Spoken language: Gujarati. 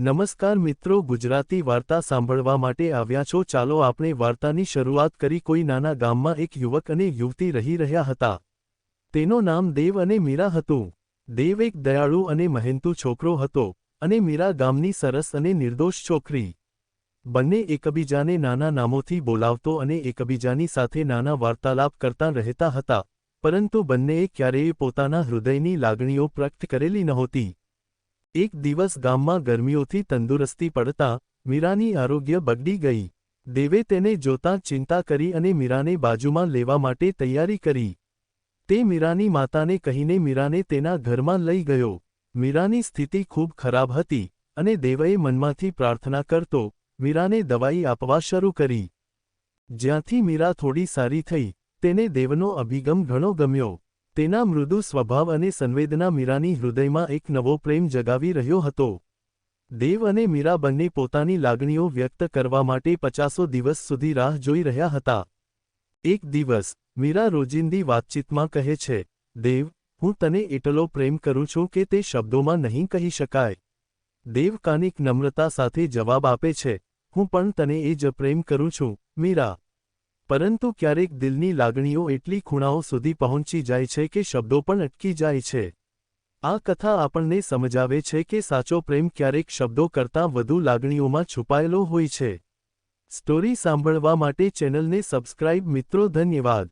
નમસ્કાર મિત્રો, ગુજરાતી વાર્તા સાંભળવા માટે આવ્યા છો. ચાલો આપણે વાર્તાની શરૂઆત કરી. કોઈ નાના ગામમાં એક યુવક અને યુવતી રહી રહ્યા હતા. તેનો નામ દેવ અને મીરા હતું. દેવ એક દયાળુ અને મહેનતુ છોકરો હતો અને મીરા ગામની સરસ અને નિર્દોષ છોકરી. બંને એકબીજાને નાના નામોથી બોલાવતો અને એકબીજાની સાથે નાના વાર્તાલાપ કરતા રહેતા હતા. પરંતુ બંનેએ ક્યારેય પોતાના હૃદયની લાગણીઓ પ્રગટ કરેલી નહોતી. એક દિવસ ગામમાં ગરમીઓથી તંદુરસ્તી પડતા મીરાની આરોગ્ય બગડી ગઈ. દેવે તેને જોતાં ચિંતા કરી અને મીરાને બાજુમાં લેવા માટે તૈયારી કરી. તે મીરાની માતાને કહીને મીરાને તેના ઘરમાં લઈ ગયો. મીરાની સ્થિતિ ખૂબ ખરાબ હતી અને દેવએ મનમાંથી પ્રાર્થના કરતો મીરાને દવાઈ આપવા શરૂ કરી. જ્યાંથી મીરા થોડી સારી થઈ, તેને દેવનો અભિગમ ઘણો ગમ્યો. તેના મૃદુ સ્વભાવ અને સંવેદના મીરાની હૃદયમાં એક નવો પ્રેમ જગાવી રહ્યો હતો. દેવ અને મીરા બંને પોતાની લાગણીઓ વ્યક્ત કરવા માટે પચાસો દિવસ સુધી રાહ જોઈ રહ્યા હતા. એક દિવસ, મીરા રોજિંદી વાતચીતમાં કહે છે, દેવ, હું તને એટલો પ્રેમ કરું છું કે તે શબ્દોમાં નહીં કહી શકાય. દેવ કાનિક નમ્રતા સાથે જવાબ આપે છે, હું પણ તને એ જ પ્રેમ કરું છું, મીરા. પરંતુ ક્યારેક દિલની લાગણીઓ એટલી ખૂણાઓ સુધી પહોંચી જાય છે કે શબ્દો પણ અટકી જાય છે. આ કથા આપણને સમજાવે છે કે સાચો પ્રેમ ક્યારેક શબ્દો કરતાં વધુ લાગણીઓમાં છુપાયેલો હોય છે. સ્ટોરી સાંભળવા માટે ચેનલને સબસ્ક્રાઇબ મિત્રો, ધન્યવાદ.